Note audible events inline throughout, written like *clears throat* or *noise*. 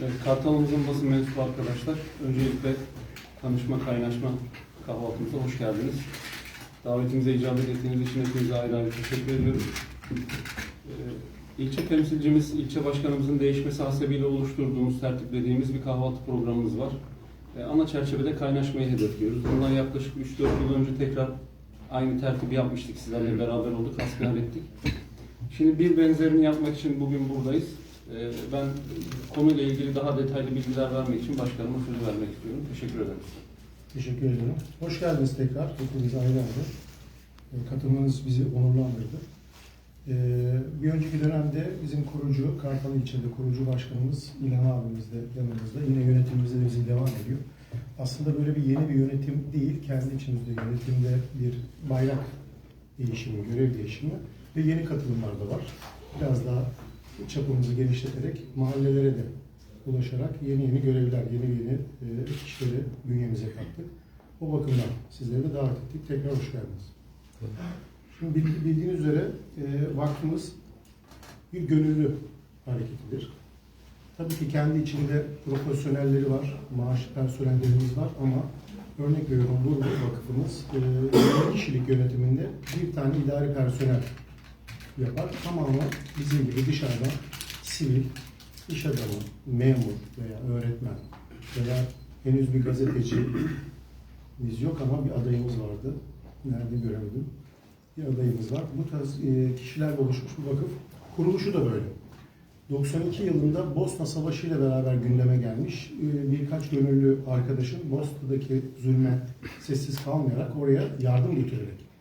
Evet, Kartalımızın basın mensubu arkadaşlar. Öncelikle tanışma, kaynaşma kahvaltımıza hoş geldiniz. Davetimize icabet ettiğiniz için hepinize ayrı ayrı teşekkür ediyorum. Ee, İlçe temsilcimiz, ilçe başkanımızın değişmesi hasebiyle oluşturduğumuz, tertiplediğimiz bir kahvaltı programımız var. Ee, Ana çerçevede kaynaşmayı hedefliyoruz. Bundan yaklaşık 3-4 yıl önce tekrar aynı tertibi yapmıştık. Sizlerle beraber olduk, hasbihal ettik. Şimdi bir benzerini yapmak için bugün buradayız. Ee, Ben konuyla ilgili daha detaylı bilgiler vermek için başkanıma söz vermek istiyorum. Teşekkür ederim. Teşekkür ederim. Hoş geldiniz tekrar. Hepiniz ayrı ayrı. E, Katılmanız bizi onurlandırdı. E, Bir önceki dönemde bizim kurucu, Kartal ilçede kurucu başkanımız İlhan abimiz de yanımızda. Yine yönetimimizde de bizim devam ediyor. Aslında böyle bir yeni bir yönetim değil, kendi içimizde yönetimde bir bayrak değişimi, görev değişimi ve yeni katılımlar da var. Biraz daha çapımızı genişleterek mahallelere de ulaşarak yeni yeni görevler, yeni yeni e, kişileri bünyemize kattık. O bakımdan sizleri de davet ettik. Tekrar hoş geldiniz. Şimdi bil- bildiğiniz üzere e, vakfımız bir gönüllü hareketidir. Tabii ki kendi içinde profesyonelleri var, maaşlı personellerimiz var ama örnek veriyorum bu vakıfımız e, 20 kişilik yönetiminde bir tane idari personel yapar. Tamamen bizim gibi dışarıdan sivil, iş adamı, memur veya öğretmen veya henüz bir gazeteci biz yok ama bir adayımız vardı. Nerede göremedim. Bir adayımız var. Bu tarz e, kişilerle oluşmuş bir vakıf. Kuruluşu da böyle. 92 yılında Bosna Savaşı ile beraber gündeme gelmiş e, birkaç gönüllü arkadaşın Bosna'daki zulme sessiz kalmayarak oraya yardım götürerek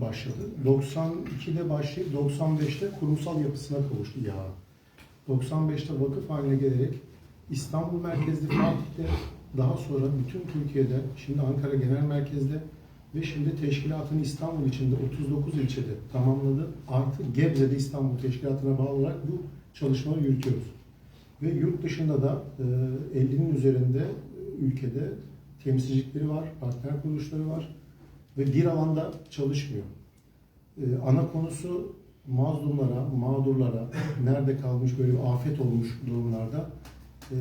başladı. 92'de başlayıp 95'te kurumsal yapısına kavuştu ya. 95'te vakıf haline gelerek İstanbul merkezli Fatih'te daha sonra bütün Türkiye'de şimdi Ankara Genel Merkez'de ve şimdi teşkilatını İstanbul içinde 39 ilçede tamamladı. Artı Gebze'de İstanbul Teşkilatı'na bağlı olarak bu çalışmaları yürütüyoruz. Ve yurt dışında da e, 50'nin üzerinde ülkede temsilcilikleri var, partner kuruluşları var ve bir alanda çalışmıyor. Ee, ana konusu mazlumlara, mağdurlara, nerede kalmış böyle bir afet olmuş durumlarda e,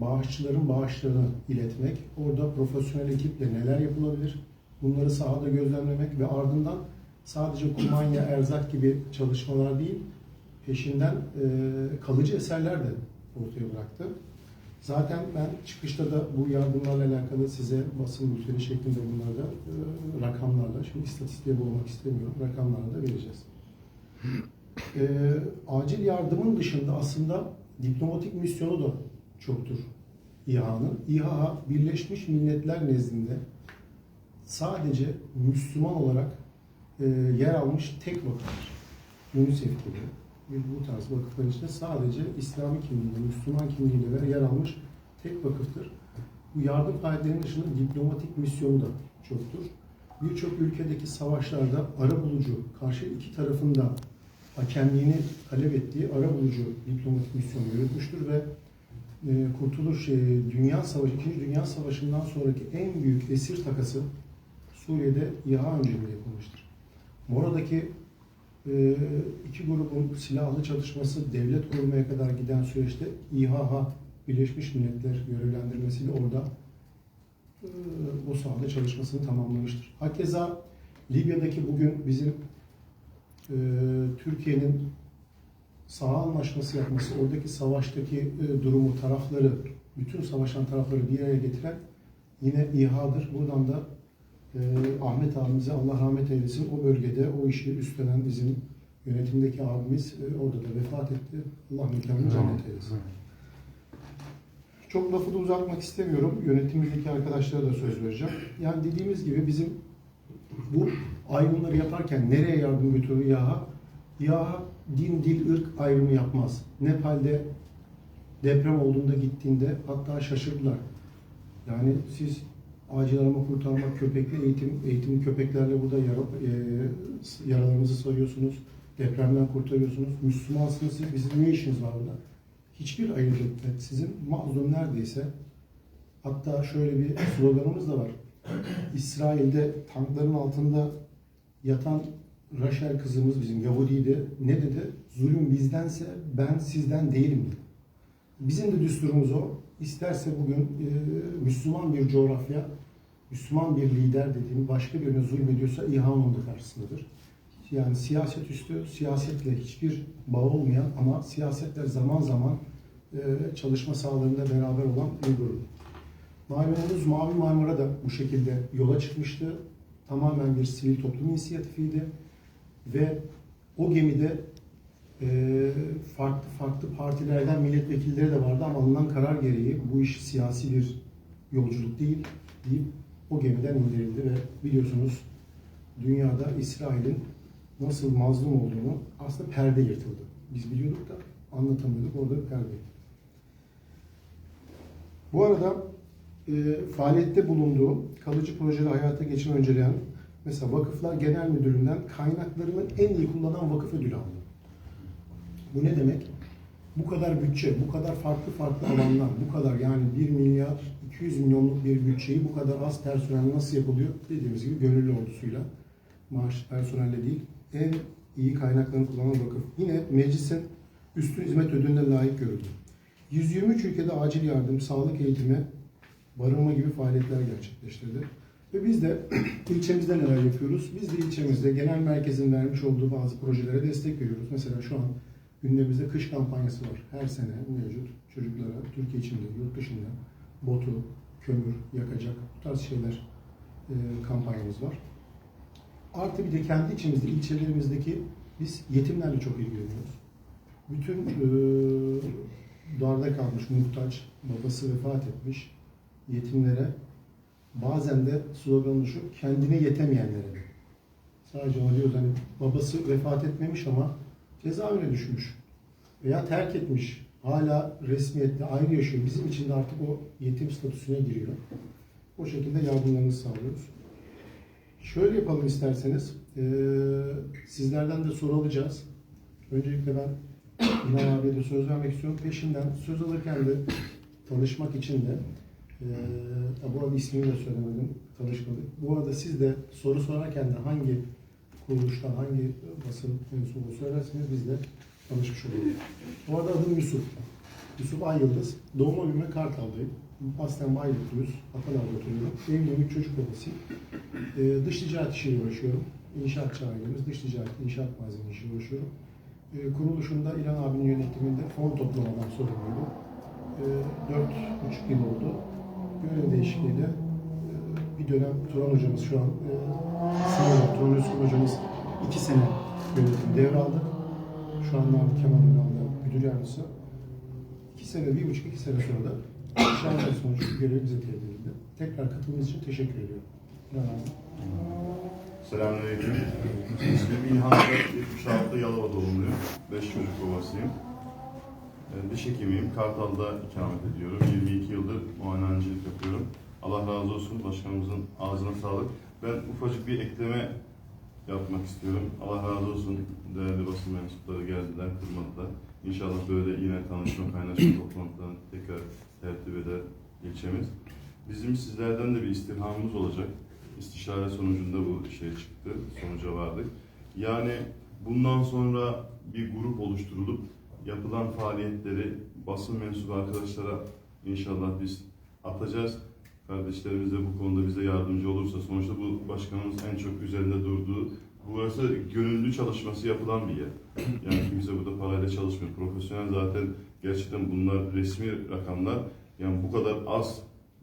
bağışçıların bağışlarını iletmek, orada profesyonel ekiple neler yapılabilir, bunları sahada gözlemlemek ve ardından sadece kumanya, erzak gibi çalışmalar değil, peşinden e, kalıcı eserler de ortaya bıraktı. Zaten ben çıkışta da bu yardımlarla alakalı size basın bülteni şeklinde bunları da e, rakamlarla, şimdi istatistiğe boğmak istemiyorum, rakamlarla da vereceğiz. E, acil yardımın dışında aslında diplomatik misyonu da çoktur İHA'nın. İHA Birleşmiş Milletler nezdinde sadece Müslüman olarak e, yer almış tek vakıftır. UNICEF gibi bu tarz vakıfların içinde sadece İslami kimliğiyle, Müslüman kimliğiyle yer almış tek vakıftır. Bu yardım faaliyetlerinin dışında diplomatik misyonu da çoktur. Birçok ülkedeki savaşlarda ara bulucu, karşı iki tarafın da hakemliğini talep ettiği ara bulucu diplomatik misyonu yürütmüştür ve e, Kurtuluş e, Dünya Savaşı, İkinci Dünya Savaşı'ndan sonraki en büyük esir takası Suriye'de İHA önceliğinde yapılmıştır. Mora'daki iki grubun silahlı çatışması devlet kurmaya kadar giden süreçte İHA Birleşmiş Milletler görevlendirmesiyle orada e, o sahada çalışmasını tamamlamıştır. Hakeza Libya'daki bugün bizim e, Türkiye'nin saha anlaşması yapması, oradaki savaştaki e, durumu, tarafları, bütün savaşan tarafları bir araya getiren yine İHA'dır. Buradan da e, Ahmet abimize Allah rahmet eylesin. O bölgede o işi üstlenen bizim yönetimdeki abimiz e, orada da vefat etti. Allah mekanını cennet eylesin. Çok lafı da uzatmak istemiyorum. Yönetimimizdeki arkadaşlara da söz vereceğim. Yani dediğimiz gibi bizim bu ayrımları yaparken nereye yardım götürüyor İHA? İHA din, dil, ırk ayrımı yapmaz. Nepal'de deprem olduğunda gittiğinde hatta şaşırdılar. Yani siz acil arama kurtarma köpekli eğitim, eğitimli köpeklerle burada yara, e, yaralarınızı sarıyorsunuz. Depremden kurtarıyorsunuz. Müslümansınız siz, bizim ne işiniz var burada? Hiçbir ayrım yok. Sizin mazlum neredeyse hatta şöyle bir sloganımız da var. İsrail'de tankların altında yatan Raşel kızımız bizim Yahudi'ydi. Ne dedi? Zulüm bizdense ben sizden değilim dedi. bizim de düsturumuz o. İsterse bugün e, Müslüman bir coğrafya, Müslüman bir lider dediğim başka birine zulmediyorsa İHA onun da karşısındadır. Yani siyaset üstü, siyasetle hiçbir bağ olmayan ama siyasetler zaman zaman e, çalışma sahalarında beraber olan bir grup. Malumunuz Mavi Marmara da bu şekilde yola çıkmıştı. Tamamen bir sivil toplum inisiyatifiydi. Ve o gemide e, farklı farklı partilerden milletvekilleri de vardı ama alınan karar gereği bu iş siyasi bir yolculuk değil deyip o gemiden indirildi ve biliyorsunuz dünyada İsrail'in nasıl mazlum olduğunu aslında perde yırtıldı. Biz biliyorduk da anlatamıyorduk orada bir perde. Bu arada e, faaliyette bulunduğu kalıcı projeleri hayata geçirme önceleyen mesela Vakıflar Genel Müdürlüğü'nden kaynaklarını en iyi kullanan vakıf ödülü aldı. Bu ne demek? Bu kadar bütçe, bu kadar farklı farklı alanlar, bu kadar yani 1 milyar 200 milyonluk bir bütçeyi bu kadar az personelle nasıl yapılıyor? Dediğimiz gibi gönüllü ordusuyla, maaş personelle değil, en iyi kaynaklarını kullanan vakıf. Yine meclisin üstün hizmet ödülüne layık görüldü. 123 ülkede acil yardım, sağlık eğitimi, barınma gibi faaliyetler gerçekleştirdi. Ve biz de *clears throat* ilçemizde neler yapıyoruz? Biz de ilçemizde genel merkezin vermiş olduğu bazı projelere destek veriyoruz. Mesela şu an gündemimizde kış kampanyası var. Her sene mevcut çocuklara Türkiye içinde, yurt dışında botu, kömür, yakacak bu tarz şeyler e, kampanyamız var. Artı bir de kendi içimizde, ilçelerimizdeki biz yetimlerle çok ilgileniyoruz. Bütün e, darda kalmış, muhtaç, babası vefat etmiş yetimlere bazen de sloganı şu, kendine yetemeyenlere. Sadece ona diyoruz hani babası vefat etmemiş ama cezaevine düşmüş veya terk etmiş. Hala resmiyette ayrı yaşıyor. Bizim için de artık o yetim statüsüne giriyor. O şekilde yardımlarını sağlıyoruz. Şöyle yapalım isterseniz. Ee, sizlerden de soru alacağız. Öncelikle ben *clears throat* İnan abiye de söz vermek istiyorum. Peşinden söz alırken de tanışmak için de ee, bu arada ismini de söylemedim, tanışmadık. Bu arada siz de soru sorarken de hangi kuruluştan, hangi basın mensubu söylerseniz biz de tanışmış oluruz. Bu arada adım Yusuf. Yusuf Ayyıldız. Doğma büyüme Kartal'dayım. Aslen Bayburtluyuz. Atalar'da oturuyorum. Evliyim, üç çocuk babasıyım. Ee, dış ticaret işiyle uğraşıyorum. İnşaatçı ailemiz, dış ticaret, inşaat malzeme işiyle uğraşıyorum. Ee, kuruluşunda İlhan abinin yönetiminde fon toplamadan sorumluydum. Ee, dört buçuk yıl oldu görev değişikliğiyle e, bir dönem Turan hocamız şu an e, Turan Özgür hocamız iki sene yönetim devraldı. Şu an Namık Kemal Ünal'da müdür yardımcısı. İki sene, bir buçuk iki sene sonra da şahane sonucu görev bize edildi. Tekrar katıldığınız için teşekkür ediyorum. Abi. Selamünaleyküm. İsmim İlhan Kök, 76 Yalova doğumluyum. 5 çocuk babasıyım. Ee, Diş hekimiyim. Kartal'da ikamet ediyorum. 22 yıldır muayenehancılık yapıyorum. Allah razı olsun. Başkanımızın ağzına sağlık. Ben ufacık bir ekleme yapmak istiyorum. Allah razı olsun. Değerli basın mensupları geldiler, kırmadılar. İnşallah böyle yine tanışma, kaynaşma *clears throat* toplantılarını tekrar tertip eder ilçemiz. Bizim sizlerden de bir istirhamımız olacak. İstişare sonucunda bu şey çıktı, sonuca vardık. Yani bundan sonra bir grup oluşturulup yapılan faaliyetleri basın mensubu arkadaşlara inşallah biz atacağız. Kardeşlerimiz de bu konuda bize yardımcı olursa sonuçta bu başkanımız en çok üzerinde durduğu burası gönüllü çalışması yapılan bir yer. Yani kimse burada parayla çalışmıyor. Profesyonel zaten gerçekten bunlar resmi rakamlar. Yani bu kadar az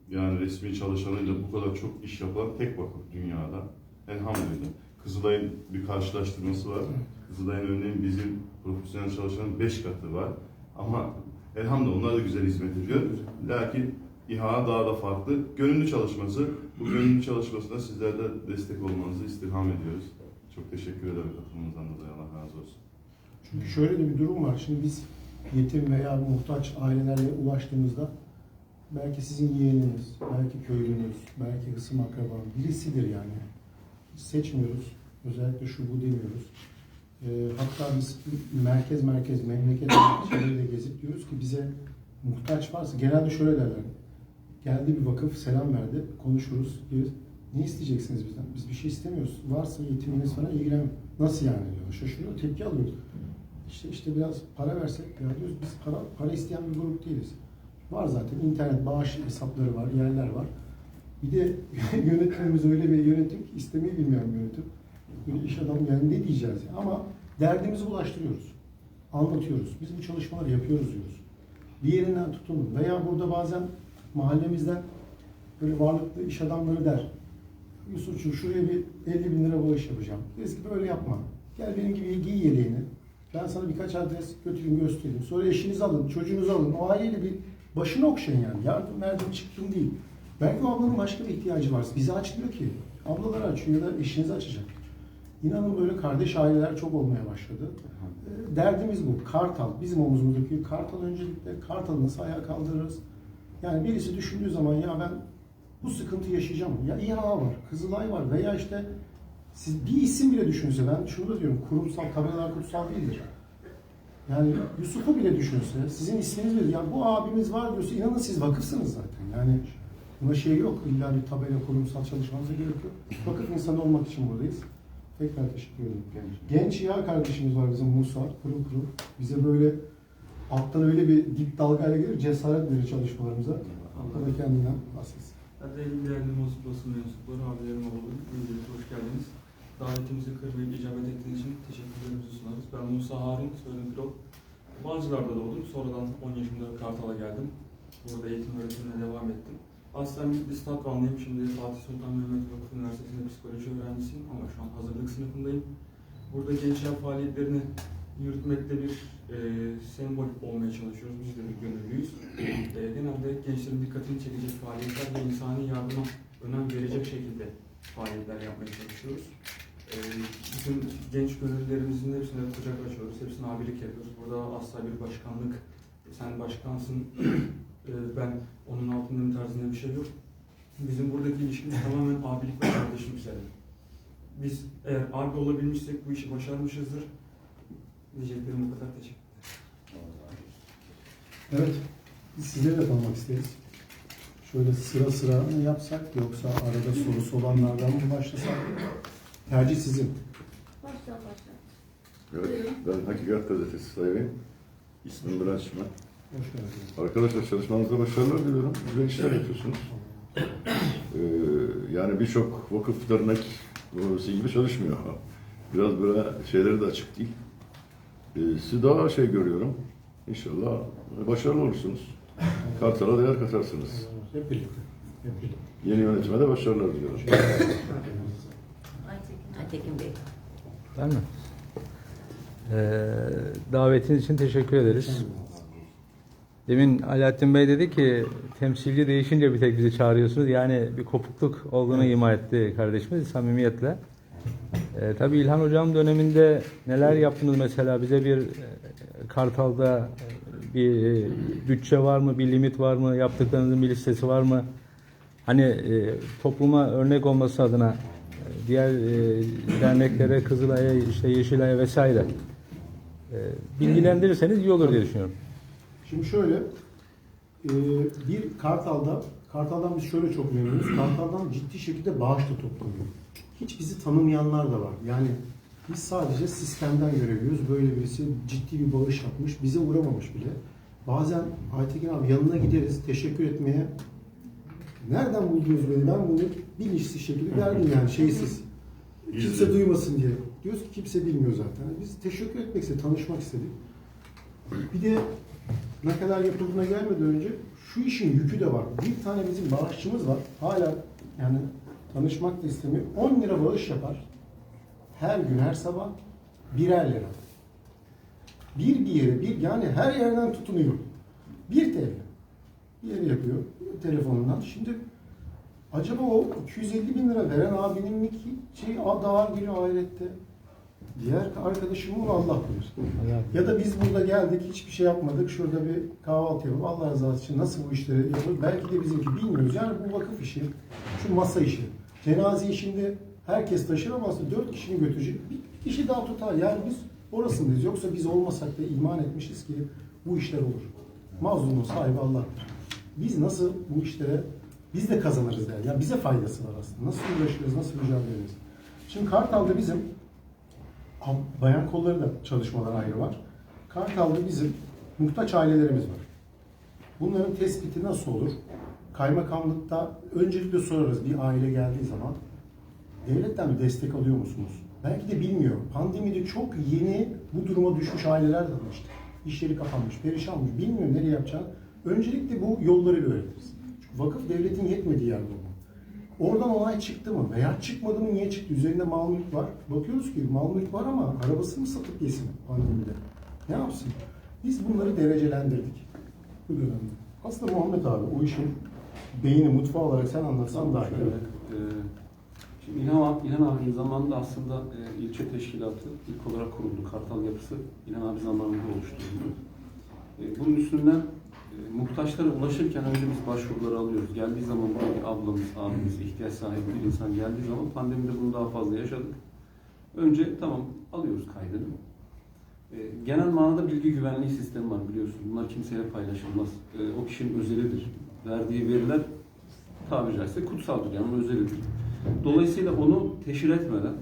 yani resmi çalışanıyla bu kadar çok iş yapan tek vakıf dünyada. Elhamdülillah. Kızılay'ın bir karşılaştırması var. Kızılay'ın örneğin bizim profesyonel çalışanın 5 katı var. Ama elhamdülillah onlar da güzel hizmet ediyor. Lakin İHA daha da farklı. Gönüllü çalışması. Bu gönüllü çalışmasına sizler de destek olmanızı istirham ediyoruz. Çok teşekkür ederim katılımınızdan dolayı. Allah razı olsun. Çünkü şöyle de bir durum var. Şimdi biz yetim veya muhtaç ailelerle ulaştığımızda belki sizin yeğeniniz, belki köylünüz, belki hısım akraba birisidir yani. Biz seçmiyoruz. Özellikle şu bu demiyoruz. Ee, hatta biz merkez merkez memleket şeyleriyle gezip diyoruz ki bize muhtaç varsa genelde şöyle derler. Geldi bir vakıf selam verdi. Konuşuruz. Diyoruz. Ne isteyeceksiniz bizden? Biz bir şey istemiyoruz. Varsa yetiminiz falan ilgilen. Nasıl yani diyor. Şaşırıyor. Tepki alıyoruz. işte işte biraz para versek ya diyoruz biz para para isteyen bir grup değiliz. Var zaten internet bağış hesapları var, yerler var. Bir de *laughs* yönetimimiz öyle bir yönetim ki istemeyi bilmeyen yönetim. Böyle iş adamı yani ne diyeceğiz ya? ama derdimizi ulaştırıyoruz. Anlatıyoruz. Biz bu çalışmaları yapıyoruz diyoruz. Bir yerinden tutunun veya burada bazen mahallemizden böyle varlıklı iş adamları der. Yusuf'cum şuraya bir 50 bin lira bağış yapacağım. Deriz ki böyle yapma. Gel benim gibi giy yeleğini. Ben sana birkaç adres götüreyim göstereyim. Sonra eşinizi alın, çocuğunuzu alın. O aileyle bir başını okşayın yani. Yardım verdim çıktım değil. Belki o ablanın başka bir ihtiyacı var. Bizi açmıyor ki. Ablaları açıyor ya da eşinizi açacak. İnanın böyle kardeş aileler çok olmaya başladı. E, Derdimiz bu. Kartal. Bizim omuzumuzdaki kartal öncelikle. Kartalı nasıl ayağa kaldırırız? Yani birisi düşündüğü zaman ya ben bu sıkıntı yaşayacağım. Ya İHA var, Kızılay var veya işte siz bir isim bile düşünse ben şunu da diyorum kurumsal tabelalar kutsal değildir. Yani Yusuf'u bile düşünse sizin isminiz bile ya bu abimiz var diyorsa inanın siz vakıfsınız zaten. Yani buna şey yok illa bir tabela kurumsal çalışmanıza gerek yok. Vakıf insanı olmak için buradayız. Tekrar teşekkür ederim. Genç ya kardeşimiz var bizim Musa. Pırıl pırıl. Bize böyle alttan öyle bir dip dalgayla gelir cesaret verir çalışmalarımıza. O da kendinden bahsetsin. Hadi değerli Mozik basın mensupları, abilerim oğlum, öncelikle hoş geldiniz. Davetimizi kırmayıp icabet ettiğiniz için teşekkürlerimizi sunarız. Ben Musa Harun, Söylem Pilot. Bağcılar'da doğdum, sonradan 10 yaşımda Kartal'a geldim. Burada eğitim öğretimine devam ettim. Aslen bir Statvanlıyım, şimdi Fatih Sultan Mehmet Vakıf Üniversitesi'nde psikoloji öğrencisiyim ama şu an hazırlık sınıfındayım. Burada gençler faaliyetlerini yürütmekte bir e, sembol olmaya çalışıyoruz. Biz de bir gönüllüyüz. E, genelde gençlerin dikkatini çekecek faaliyetler ve insani yardıma önem verecek şekilde faaliyetler yapmaya çalışıyoruz. E, bütün genç gönüllülerimizin hepsine kucak açıyoruz. Hepsine abilik yapıyoruz. Burada asla bir başkanlık, sen başkansın, *clears throat* e, ben onun altında tarzında bir şey yok. Bizim buradaki ilişkimiz *clears throat* tamamen abilik ve kardeşlik üzerine. Biz eğer abi olabilmişsek bu işi başarmışızdır. Diyeceklerim bu kadar. Teşekkür Evet, sizleri de tanımak isteriz. Şöyle sıra sıra mı yapsak yoksa arada sorusu olanlardan mı başlasak? Tercih sizin. Başla başla. Evet, ben Hakikat Gazetesi sahibi. İsmim Bülent. Hoş geldiniz. Arkadaşlar çalışmanızda başarılar diliyorum. Güzel işler yapıyorsunuz. Ee, yani birçok vakıf, dernek burası gibi çalışmıyor. Biraz böyle şeyleri de açık değil. Ee, sizi daha şey görüyorum. İnşallah başarılı olursunuz. Kartal'a değer katarsınız. Hep birlikte. Hep birlikte. Yeni yönetime de başarılar diliyorum. Aytekin. Aytekin Bey. Değil mi? Ee, davetiniz için teşekkür ederiz. Demin Alaaddin Bey dedi ki temsilci değişince bir tek bizi çağırıyorsunuz. Yani bir kopukluk olduğunu ima etti kardeşimiz samimiyetle. Ee, tabii İlhan Hocam döneminde neler yaptınız mesela bize bir e, Kartal'da e, bir e, bütçe var mı, bir limit var mı, yaptıklarınızın bir listesi var mı? Hani e, topluma örnek olması adına e, diğer e, derneklere, Kızılay'a, işte Yeşilay'a vesaire e, bilgilendirirseniz iyi olur diye düşünüyorum. Şimdi şöyle, e, bir Kartal'da, Kartal'dan biz şöyle çok memnunuz. Kartal'dan ciddi şekilde bağış da toplanıyor. Hiç bizi tanımayanlar da var. Yani biz sadece sistemden görebiliyoruz. Böyle birisi ciddi bir bağış yapmış, bize uğramamış bile. Bazen Aytekin abi yanına gideriz teşekkür etmeye. Nereden buldunuz beni? Ben bunu bilinçsiz şekilde verdim yani *laughs* şeysiz. Kimse duymasın diye. Diyoruz ki kimse bilmiyor zaten. Biz teşekkür etmek istedik, tanışmak istedik. Bir de ne kadar yapıldığına gelmeden önce şu işin yükü de var. Bir tane bizim bağışçımız var. Hala yani tanışmak da istemiyor. 10 lira bağış yapar. Her gün, her sabah birer lira. Bir bir yere, bir yani her yerden tutunuyor. Bir TL. Bir yere yapıyor telefonundan. Şimdi acaba o 250 bin lira veren abinin mi ki şey daha biri ahirette? Diğer arkadaşım mı Allah bilir. Ya da biz burada geldik, hiçbir şey yapmadık. Şurada bir kahvaltı yapıp Allah rızası için nasıl bu işleri yapıyoruz? Belki de bizimki bilmiyoruz. Yani bu vakıf işi, şu masa işi. Cenaze işinde herkes taşır ama aslında dört kişini götürecek. Bir, bir kişi daha tutar. Yani biz orasındayız. Yoksa biz olmasak da iman etmişiz ki bu işler olur. Mazlumun sahibi Allah'tır. Biz nasıl bu işlere biz de kazanırız yani. yani bize faydası var aslında. Nasıl uğraşıyoruz, nasıl mücadele ediyoruz? Şimdi Kartal'da bizim bayan kolları da çalışmalar ayrı var. Kartal'da bizim muhtaç ailelerimiz var. Bunların tespiti nasıl olur? Kaymakamlıkta öncelikle sorarız bir aile geldiği zaman. Devletten bir destek alıyor musunuz? Belki de bilmiyor. Pandemide çok yeni bu duruma düşmüş aileler de var işte. İşleri kapanmış, perişan olmuş, bilmiyor nereye yapacağını. Öncelikle bu yolları öğretiriz. Çünkü vakıf devletin yetmediği yerde olmalı. Oradan onay çıktı mı veya çıkmadı mı niye çıktı? Üzerinde mal mülk var. Bakıyoruz ki mal mülk var ama arabasını satıp yesin pandemide. Ne yapsın? Biz bunları derecelendirdik bu dönemde. Aslında Muhammed abi o işin beyni mutfağı olarak sen anlatsan daha iyi. Ee, Şimdi İlhan, İlhan abinin zamanında aslında e, ilçe teşkilatı ilk olarak kuruldu. Kartal yapısı İlhan abi zamanında oluşturuldu. E, bunun üstünden muhtaçlara ulaşırken önce biz başvuruları alıyoruz. Geldiği zaman bir ablamız, abimiz, ihtiyaç sahibi bir insan geldiği zaman pandemide bunu daha fazla yaşadık. Önce tamam alıyoruz kaydını. E, genel manada bilgi güvenliği sistemi var biliyorsun. Bunlar kimseyle paylaşılmaz. E, o kişinin özelidir. Verdiği veriler tabiri caizse kutsaldır yani onun özelidir. Dolayısıyla onu teşhir etmeden,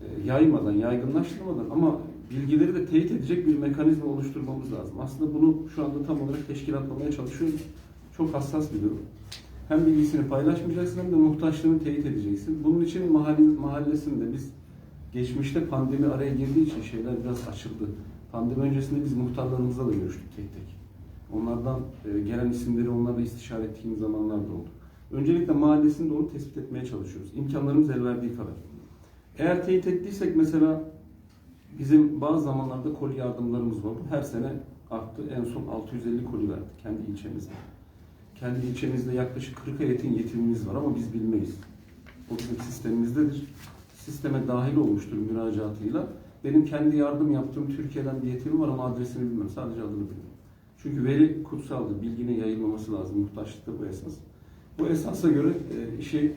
e, yaymadan, yaygınlaştırmadan ama bilgileri de teyit edecek bir mekanizma oluşturmamız lazım. Aslında bunu şu anda tam olarak teşkilatlamaya çalışıyoruz. Çok hassas bir durum. Hem bilgisini paylaşmayacaksın hem de muhtaçlığını teyit edeceksin. Bunun için mahalle, mahallesinde biz geçmişte pandemi araya girdiği için şeyler biraz açıldı. Pandemi öncesinde biz muhtarlarımızla da görüştük tek tek. Onlardan e, gelen isimleri onlarla istişare ettiğimiz zamanlar da oldu. Öncelikle mahallesini doğru tespit etmeye çalışıyoruz. İmkanlarımız el verdiği kadar. Eğer teyit ettiysek mesela bizim bazı zamanlarda koli yardımlarımız. Bu her sene arttı. En son 650 koli verdik kendi ilçemizde. Kendi ilçemizde yaklaşık 40'a yakın yetimimiz var ama biz bilmeyiz. O bizim sistemimizdedir. Sisteme dahil olmuştur müracaatıyla. Benim kendi yardım yaptığım Türkiye'den bir yetimim var ama adresini bilmem. Sadece adını biliyorum. Çünkü veri kutsaldır. Bilginin yayılmaması lazım. Muhtaçlıkta bu esas. Bu esasa göre e, işi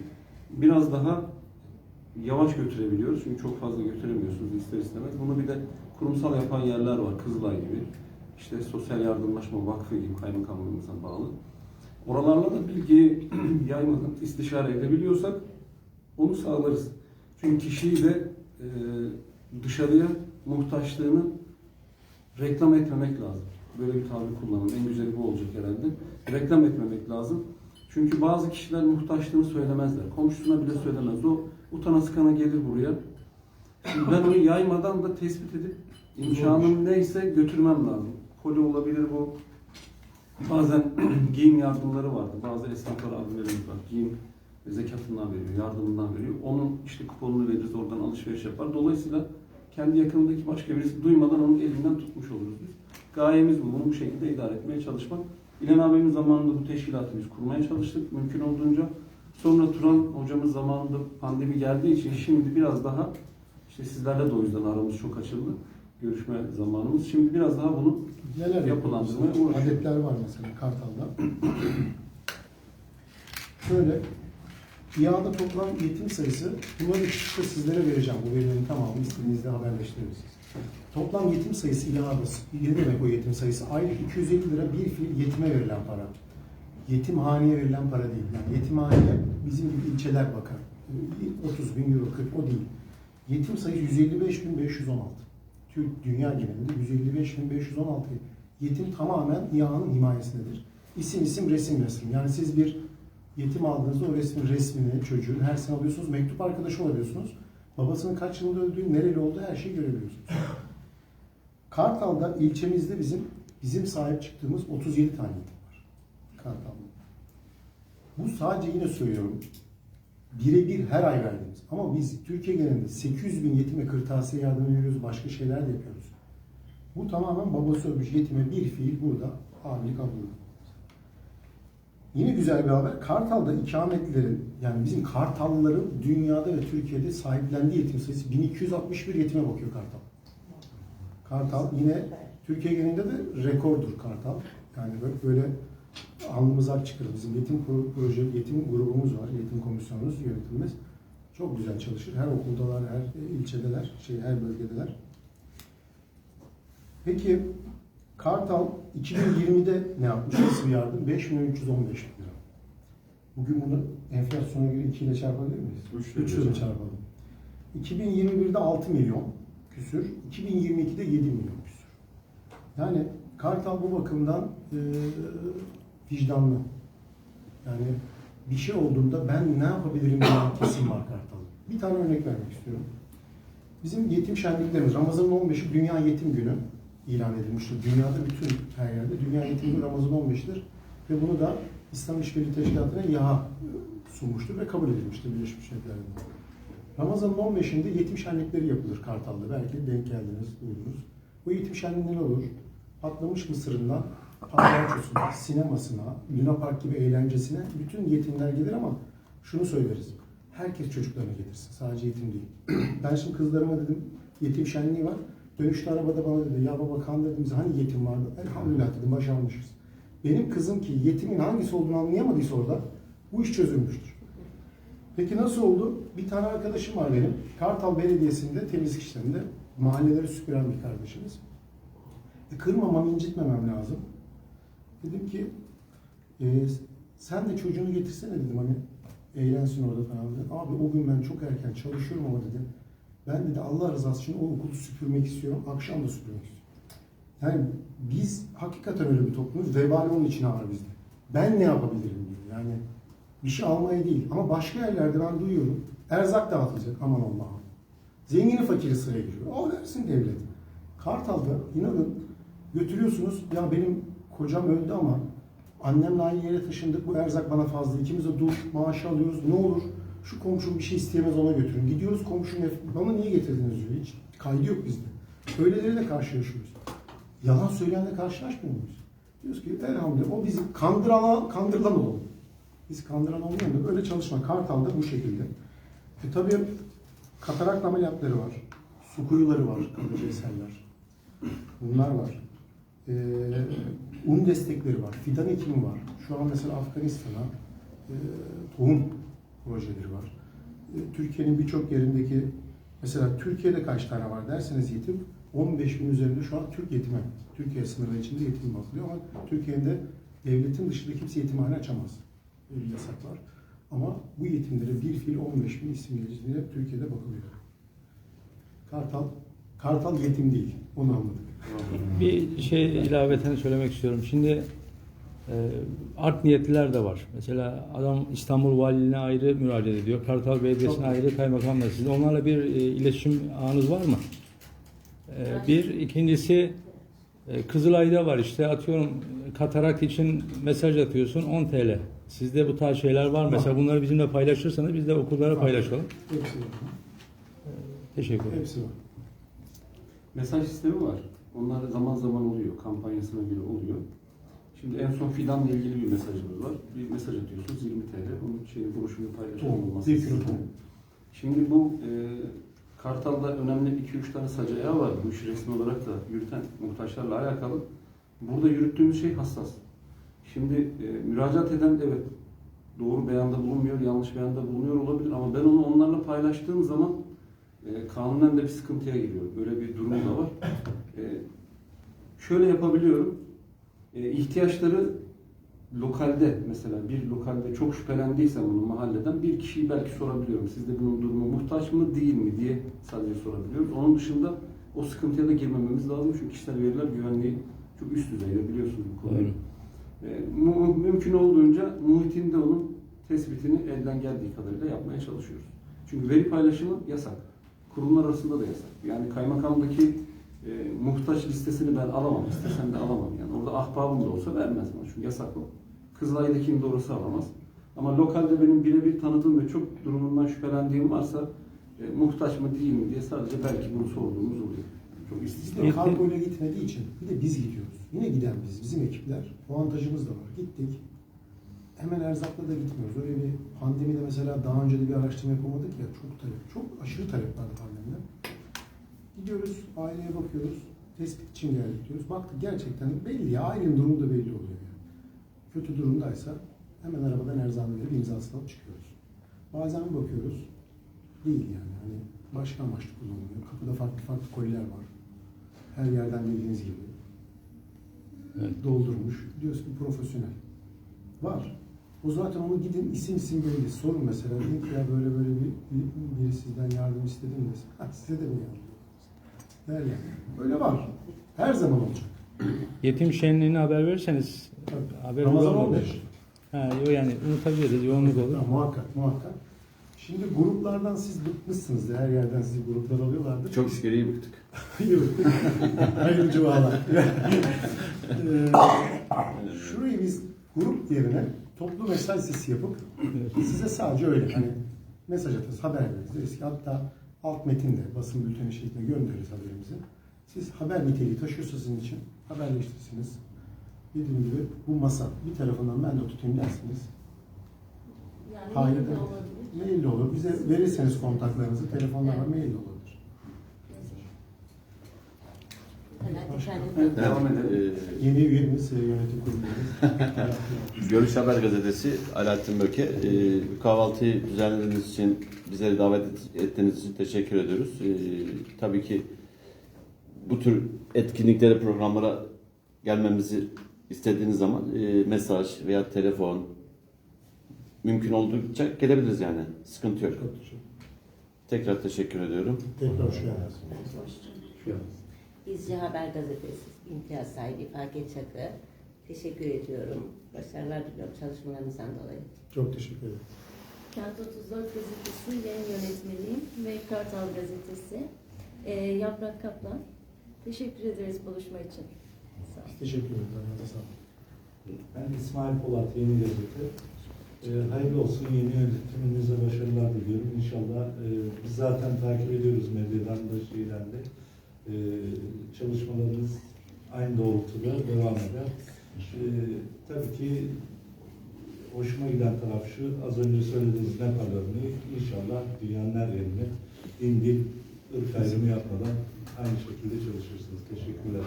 biraz daha yavaş götürebiliyoruz. Çünkü çok fazla götüremiyorsunuz ister istemez. Bunu bir de kurumsal yapan yerler var. Kızılay gibi. İşte Sosyal Yardımlaşma Vakfı gibi kaymakamlığımıza bağlı. Oralarla da bilgiyi *clears throat* yaymadan istişare edebiliyorsak onu sağlarız. Çünkü kişiyi de e, dışarıya muhtaçlığını reklam etmemek lazım. Böyle bir tabir kullanın. En güzeli bu olacak herhalde. Reklam etmemek lazım. Çünkü bazı kişiler muhtaçlığını söylemezler. Komşusuna bile söylemez. O utana sıkana gelir buraya. Şimdi ben onu yaymadan da tespit edip imkanım neyse götürmem lazım. Koli olabilir bu. Bazen *clears throat* giyim yardımları vardı. Bazı esnaflar abilerimiz var. Giyim zekatından veriyor, yardımından veriyor. Onun işte kuponunu veririz, oradan alışveriş yapar. Dolayısıyla kendi yakınındaki başka birisi duymadan onun elinden tutmuş oluruz biz. Gayemiz bu. Bunu bu şekilde idare etmeye çalışmak. İlhan abimin zamanında bu teşkilatı biz kurmaya çalıştık mümkün olduğunca. Sonra Turan hocamız zamanında pandemi geldiği için şimdi biraz daha işte sizlerle de o yüzden aramız çok açıldı. Görüşme zamanımız. Şimdi biraz daha bunu Neler Yapılandırmaya yapıyoruz? uğraşıyor. Adetler var mesela Kartal'da. Şöyle, İHA'da toplam yetim sayısı, bunları çıkışta sizlere vereceğim. Bu verilerin tamamını istediğinizde haberleştirebilirsiniz. Toplam yetim sayısı İHA'da, ne demek o yetim sayısı? Aylık 250 lira bir fiil yetime verilen para. Yetimhaneye verilen para değil. Yani yetimhaneye bizim gibi ilçeler bakar. 30 bin euro, 40 o değil. Yetim sayısı 155.516. Türk dünya genelinde 155.516 yetim tamamen İHA'nın himayesindedir. İsim isim resim resim. Yani siz bir yetim aldığınızda o resmin resmini çocuğun her sene alıyorsunuz. Mektup arkadaşı olabiliyorsunuz. Babasının kaç yılında öldüğü, nereli olduğu her şeyi görebiliyorsunuz. Kartal'da ilçemizde bizim bizim sahip çıktığımız 37 tane. Kartal'da. Bu sadece yine söylüyorum birebir her ay verdiğimiz. Ama biz Türkiye genelinde 800 bin yetime kırtasiye yardım veriyoruz, başka şeyler de yapıyoruz. Bu tamamen babası ölmüş yetime bir fiil burada abilik ablalık. Yine güzel bir haber. Kartal'da ikametlilerin yani bizim Kartallıların dünyada ve Türkiye'de sahiplendiği yetim sayısı 1261 yetime bakıyor Kartal. Kartal yine Türkiye genelinde de rekordur Kartal. Yani böyle, böyle alnımız ak çıkar. Bizim yetim pro- proje, yetim grubumuz var, yetim komisyonumuz, yönetimimiz. Çok güzel çalışır. Her okuldalar, her ilçedeler, şey her bölgedeler. Peki Kartal 2020'de ne yapmış? Nasıl bir yardım? 5 milyon 315 bin lira. Bugün bunu enflasyona göre 2 ile çarpabilir miyiz? Üç ile 3 ile çarpalım. 2021'de 6 milyon küsür, 2022'de 7 milyon küsür. Yani Kartal bu bakımdan e, vicdanlı. Yani bir şey olduğunda ben ne yapabilirim diye kesin var Kartal. Bir tane örnek vermek istiyorum. Bizim yetim şenliklerimiz, Ramazan'ın 15'i Dünya Yetim Günü ilan edilmiştir. Dünyada bütün her yerde Dünya Yetim Günü Ramazan 15'tir. Ve bunu da İslam İşbirliği Teşkilatı'na yaha sunmuştur ve kabul edilmiştir Birleşmiş Milletler'de. Ramazan'ın 15'inde yetim şenlikleri yapılır Kartal'da. Belki denk geldiniz, duydunuz. Bu yetim şenliğinde ne olur? Patlamış mısırından palyaçosuna, sinemasına, Luna Park gibi eğlencesine bütün yetimler gelir ama şunu söyleriz. Herkes çocuklarını getirsin. Sadece yetim değil. *clears throat* ben şimdi kızlarıma dedim yetim şenliği var. Dönüşte arabada bana dedi ya baba kandırdın bizi hani yetim vardı? Elhamdülillah dedim başarmışız. Benim kızım ki yetimin hangisi olduğunu anlayamadıysa orada bu iş çözülmüştür. Peki nasıl oldu? Bir tane arkadaşım var benim. Kartal Belediyesi'nde temizlik işlerinde mahalleleri süpüren bir kardeşimiz. E, kırmamam, incitmemem lazım. Dedim ki e, sen de çocuğunu getirsene dedim hani eğlensin orada falan. Dedi. Abi o gün ben çok erken çalışıyorum ama dedim. Ben dedi Allah rızası için o okulu süpürmek istiyorum. Akşam da süpürmek istiyorum. Yani biz hakikaten öyle bir toplumuz. Vebali onun için ağır bizde. Ben ne yapabilirim diyor. Yani bir şey almaya değil. Ama başka yerlerde ben duyuyorum. Erzak dağıtılacak. Aman Allah'ım. Zengini fakiri sıraya giriyor. O versin devlet. Kartal'da inanın götürüyorsunuz. Ya benim kocam öldü ama annemle aynı yere taşındık. Bu erzak bana fazla. İkimiz de dur maaş alıyoruz. Ne olur şu komşum bir şey isteyemez ona götürün. Gidiyoruz komşum bana niye getirdiniz diyor. Hiç kaydı yok bizde. Öyleleriyle karşılaşıyoruz. Yalan söyleyenle karşılaşmıyor muyuz? Diyoruz ki elhamdülillah o bizi kandıran, kandırılan olalım. Biz kandıran olmayalım. Böyle çalışma. Kartal'da bu şekilde. E tabii katarak ameliyatları var. Su kuyuları var. Kalıcı eserler. Bunlar var. E, un destekleri var. Fidan ekimi var. Şu an mesela Afganistan'a e, tohum projeleri var. E, Türkiye'nin birçok yerindeki mesela Türkiye'de kaç tane var derseniz yetim 15 bin üzerinde şu an Türk yetime. Türkiye sınırları içinde yetim bakılıyor ama Türkiye'de devletin dışında kimse yetimhane açamaz. Öyle bir yasak var. Ama bu yetimlere bir fil 15 bin isim Türkiye'de bakılıyor. Kartal, Kartal yetim değil. Onu anladık. Bir şey ilaveten söylemek istiyorum. Şimdi e, art niyetliler de var. Mesela adam İstanbul Valiliğine ayrı müracaat ediyor. Kartal Belediyesi'ne ayrı kaymakamla. Sizin onlarla bir e, iletişim ağınız var mı? E, bir. ikincisi e, Kızılay'da var işte atıyorum katarak için mesaj atıyorsun 10 TL. Sizde bu tarz şeyler var mı? Mesela bunları bizimle paylaşırsanız biz de okullara paylaşalım. Hepsi var. Teşekkür ederim. Hepsi var. Mesaj sistemi var. Onlar zaman zaman oluyor. Kampanyasına göre oluyor. Şimdi en son fidanla ilgili bir mesajımız var. Bir mesaj atıyorsunuz 20 TL. Onun şeyini broşürünü paylaşalım Tohum, olması. Şimdi bu e, Kartal'da önemli 2-3 tane sacı ayağı var. Bu işi resmi olarak da yürüten muhtaçlarla alakalı. Burada yürüttüğümüz şey hassas. Şimdi e, müracaat eden evet doğru beyanda bulunmuyor, yanlış beyanda bulunuyor olabilir ama ben onu onlarla paylaştığım zaman e, kanunen de bir sıkıntıya giriyor. Böyle bir durum da var. E, şöyle yapabiliyorum. E, ihtiyaçları lokalde mesela bir lokalde çok şüphelendiysem bunu mahalleden bir kişiyi belki sorabiliyorum. Sizde bunun durumu muhtaç mı değil mi diye sadece sorabiliyoruz. Onun dışında o sıkıntıya da girmememiz lazım. Çünkü kişisel veriler güvenliği çok üst düzeyde biliyorsunuz bu konuyu. Doğru. E, mümkün olduğunca muhitinde onun tespitini elden geldiği kadarıyla yapmaya çalışıyoruz. Çünkü veri paylaşımı yasak. Kurumlar arasında da yasak. Yani kaymakamdaki e, muhtaç listesini ben alamam. İstesem de alamam. Yani orada ahbabım da olsa vermez bana. Çünkü yasak o. Kızılay'dakini orası alamaz. Ama lokalde benim birebir tanıdığım ve çok durumundan şüphelendiğim varsa e, muhtaç mı değil mi diye sadece belki bunu sorduğumuz oluyor. Çok istisna. Bizde kargoyla gitmediği için bir de biz gidiyoruz. Yine giden biz, bizim ekipler. Avantajımız da var. Gittik. Hemen erzakla da gitmiyoruz. Öyle bir pandemide mesela daha önce de bir araştırma yapamadık ya çok talep, çok aşırı talep vardı pandemide. Gidiyoruz, aileye bakıyoruz. Tespit için geldik diyoruz. Baktık gerçekten belli ya, ailenin durumu da belli oluyor yani. Kötü durumdaysa hemen arabadan erzağını verip imzasını alıp çıkıyoruz. Bazen bir bakıyoruz, değil yani. Hani başka amaçlı kullanılıyor. Kapıda farklı farklı koliler var. Her yerden dediğiniz gibi. Evet. Doldurmuş. Diyorsun ki profesyonel. Var. O zaten onu gidin isim isim belli. Sorun mesela. Deyin ki ya böyle böyle bir, bir- biri sizden yardım istedim de. Ha, size de mi yardım? Der yani. Böyle var. Her zaman olacak. Yetim şenliğine haber verirseniz haber Ramazan olur. 15. Ha, yo yani unutabiliriz, yoğunluk olur. Ha, muhakkak, muhakkak. Şimdi gruplardan siz bıkmışsınızdır. Her yerden sizi gruplar alıyorlardır. Çok şükür iyi bıktık. Yok. *laughs* Hayırlı cumalar. *laughs* Ee, Şurayı biz grup yerine toplu mesaj sesi yapıp size sadece öyle hani mesaj atarız, haber veririz. Deriz ki hatta alt metinde basın bülteni şeklinde göndeririz haberimizi. Siz haber niteliği taşıyorsa sizin için haberleştirirsiniz. Dediğim gibi bu masa bir tarafından ben de tutayım dersiniz. Yani Hayır. mail de olabilir. Mail de olur. Bize verirseniz kontaklarınızı telefonlarla mail de olabilir. Alaaddin Evet, devam edelim. Ee, Yeni üyemiz, e, yönetim kurulu *laughs* Görüş Haber Gazetesi Alaaddin Böke. Ee, kahvaltıyı düzenlediğiniz için, bizleri davet et- ettiğiniz için teşekkür ediyoruz. Ee, tabii ki bu tür etkinliklere, programlara gelmemizi istediğiniz zaman e, mesaj veya telefon mümkün oldukça gelebiliriz yani. Sıkıntı yok. Tekrar teşekkür ediyorum. Tekrar hoş geldiniz. İzci Haber Gazetesi imtiyaz sahibi Faket Çakı. Teşekkür ediyorum. Başarılar diliyorum çalışmalarınızdan dolayı. Çok teşekkür ederim. Kent 34 Gazetesi yayın yönetmeniyim ve Kartal Gazetesi. Ee, Yaprak Kaplan. Teşekkür ederiz buluşma için. Sağ olun. Teşekkür ederim. Ayağınıza sağlık. Ben İsmail Polat, Yeni Gazete. Ee, hayırlı olsun yeni yönetiminize başarılar diliyorum. İnşallah e, biz zaten takip ediyoruz medyadan da şeyden de. Ee, çalışmalarınız aynı doğrultuda devam eder. Ee, tabii ki hoşuma giden taraf şu, az önce söylediğiniz Nepal örneği inşallah dünyanın her yerinde din, dil, ırk ayrımı yapmadan aynı şekilde çalışırsınız. Teşekkürler.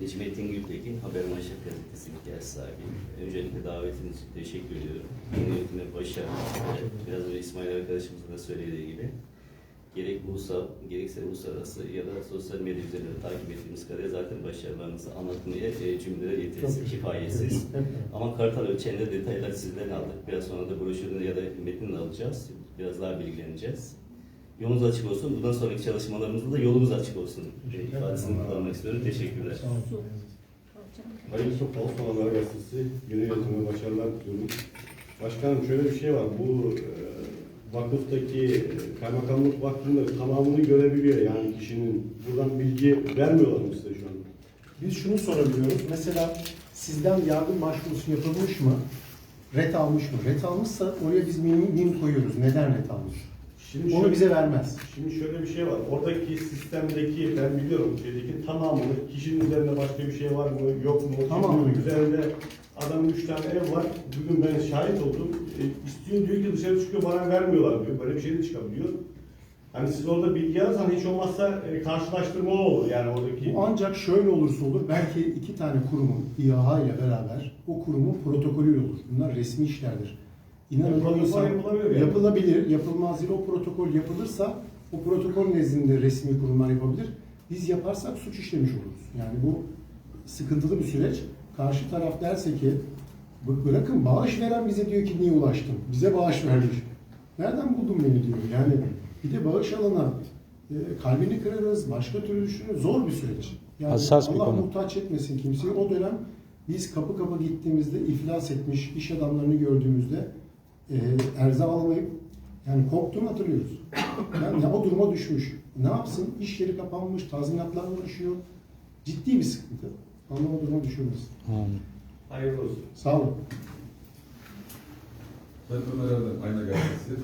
Necmettin Gültekin, Haber Manşet Gazetesi ihtiyaç sahibiyim. Öncelikle davetiniz için teşekkür ediyorum. Yeni yönetime başarılar. Biraz önce İsmail arkadaşımızın da söylediği gibi gerek ulusal, gerekse uluslararası ya da sosyal medya üzerinde takip ettiğimiz kadarıyla zaten başarılarınızı anlatmaya e, cümleler yetersiz, kifayetsiz. Ama Kartal ölçeğinde detaylar sizden aldık. Biraz sonra da broşürünü ya da metnini alacağız. Biraz daha bilgileneceğiz. Yolunuz açık olsun. Bundan sonraki çalışmalarımızda da yolumuz açık olsun. E, ifadesini kullanmak istiyorum. Teşekkürler. Sağ olun. Alacağım. Hayırlı Topal Sonalar Gazetesi yeni yönetime başarılar diliyorum. Başkanım şöyle bir şey var. Bu e, vakıftaki e, kaymakamlık vakfının tamamını görebiliyor yani kişinin. Buradan bilgi vermiyorlar mı size şu anda? Biz şunu sorabiliyoruz. Mesela sizden yardım başvurusu yapılmış mı? Ret almış mı? Ret almışsa oraya biz mim, mim koyuyoruz. Neden ret almış? Şimdi Onu şöyle- bize vermez. Şimdi şöyle bir şey var. Oradaki sistemdeki ben biliyorum şeydeki tamamını kişinin üzerinde başka bir şey var mı yok mu? Şimdi üzerinde adamın üç tane ev var. Bugün ben şahit oldum. E, istiyor diyor ki dışarı çıkıyor bana vermiyorlar diyor. Böyle bir şey de çıkabiliyor. Hani siz orada bilgi alırsan hiç olmazsa e, karşılaştırma olur yani oradaki. Ancak şöyle olursa olur. Belki iki tane kurumun İHA ile beraber o kurumun protokolü olur. Bunlar resmi işlerdir. İnanın protokol insan- yapılabilir yani. yapılabilir, yapılmaz değil. O protokol yapılırsa o protokol nezdinde resmi kurumlar yapabilir. Biz yaparsak suç işlemiş oluruz. Yani bu sıkıntılı bir süreç. Karşı taraf derse ki "Bak bırakın bağış veren bize diyor ki niye ulaştın? Bize bağış vermiş. Nereden buldun beni diyor. Yani bir de bağış alana e, kalbini kırarız, başka türlü düşünürüz. Zor bir süreç. Yani Hassas bir Allah konu. muhtaç etmesin kimseyi. O dönem biz kapı kapı gittiğimizde iflas etmiş iş adamlarını gördüğümüzde e, erzak alamayıp yani korktuğunu hatırlıyoruz. Yani ya o duruma düşmüş. Ne yapsın? İş yeri kapanmış, tazminatlarla uğraşıyor. Ciddi bir sıkıntı. Ama o duruma düşürmesin. Amin. Hayırlı olsun. Sağ olun. Ben Ömer Erdem, Ayna Gazetesi.